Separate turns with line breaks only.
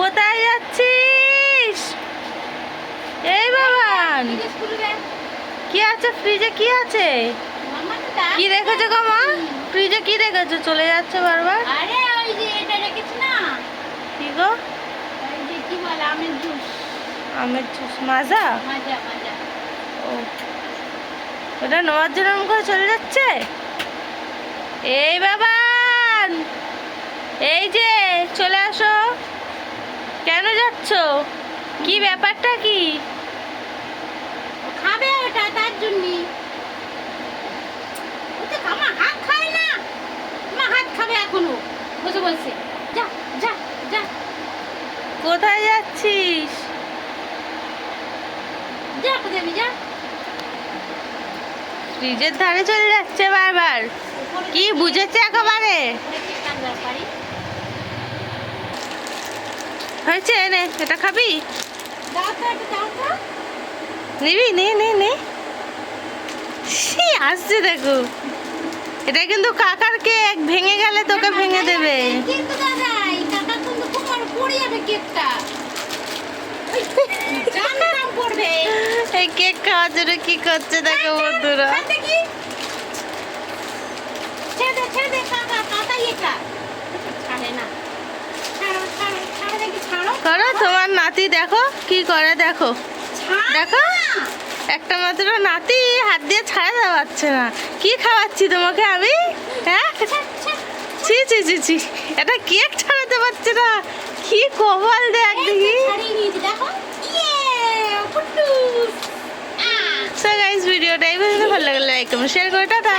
কোথায় যাচ্ছিস? এই বাবান কি আছে? ফ্রিজে কি আছে? কি রেখেছো গো মা? ফ্রিজে কি রেখেছো? চলে যাচ্ছে বারবার?
আরে ওই যে এটা রেখেছি না।
কি গো?
ওই যে কি বলে আমের জুস।
আমের জুস মাজা?
মজা মজা।
ও। ওটা নেওয়ার জন্য করে চলে যাচ্ছে? এই বাবান এই যে চলে আসো। কেন যাচ্ছ? কি ব্যাপারটা কি?
খাবে ওটা তার জন্য। আমার হাত খায় না। আমার হাত খাবে এখনও। বসে বসে। যা যা যা।
কোথায় যাচ্ছিস?
যা কোথায় যা।
ফ্রিজের ধারে চলে যাচ্ছে বারবার। কি বুঝেছে একেবারে? হয়েছে নে এটা খাবি? নিবি? নে নে নে। সি আসছে দেখো। এটা কিন্তু কাকার কেক ভেঙে গেলে তোকে ভেঙে দেবে।
এই কেক
খাওয়ার জন্য কি করছে দেখো বন্ধুরা
ছাড় দেখি। ছেড়ে দে, ছেড়ে দে, কাকা, কাকাই এটা। ছাড়ে না। ছাড়ো, ছাড়ো, ছাড়ো দেখি, ছাড়ো।
করো তোমার নাতি দেখো কি করে দেখো। দেখো। একটা মাত্র নাতি হাত দিয়ে ছাড়া পারছে না। কি খাওয়াচ্ছি তোমাকে আমি? হ্যাঁ। ছি ছি ছি। ছি এটা কেক ছাড়াতে পারছে না। কি কপাল দেখ দেখি।
ইয়ে,
সো গাইস ভিডিওটা এই পর্যন্ত। ভালো লাগলে লাইক কমেন্ট শেয়ার করে টাটা।